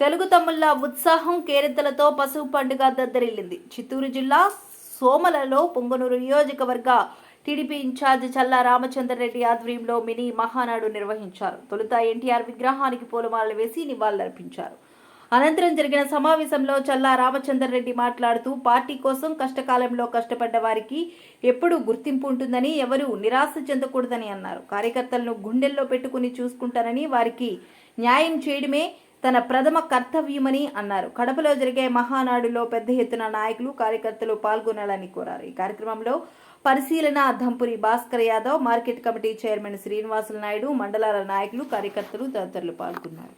తెలుగు తమ్ముళ్ళ ఉత్సాహం కేరింతలతో పసుపు పండుగ దద్దరిల్లింది. చిత్తూరు జిల్లా సోమలలో పొంగనూరు నియోజకవర్గ టీడీపీ ఇన్ఛార్జ్ చల్లా రామచంద్రరెడ్డి ఆధ్వర్యంలో మినీ మహానాడు నిర్వహించారు. తొలుత ఎన్టీఆర్ విగ్రహానికి పూలమాలలు వేసి నివాళులర్పించారు. అనంతరం జరిగిన సమావేశంలో చల్లా రామచందర్ రెడ్డి మాట్లాడుతూ పార్టీ కోసం కష్టకాలంలో కష్టపడ్డ వారికి ఎప్పుడూ గుర్తింపు ఉంటుందని ఎవరూ నిరాశ చెందకూడదని అన్నారు. కార్యకర్తలను గుండెల్లో పెట్టుకుని చూసుకుంటానని వారికి న్యాయం చేయడమే తన ప్రథమ కర్తవ్యమని అన్నారు. కడపలో జరిగే మహానాడులో పెద్ద ఎత్తున నాయకులు కార్యకర్తలు పాల్గొనాలని కోరారు. ఈ కార్యక్రమంలో పరిశీలన Dampuri Bhaskar Yadav market committee chairman Srinivasulu Naidu మండలాల నాయకులు కార్యకర్తలు తదితరులు పాల్గొన్నారు.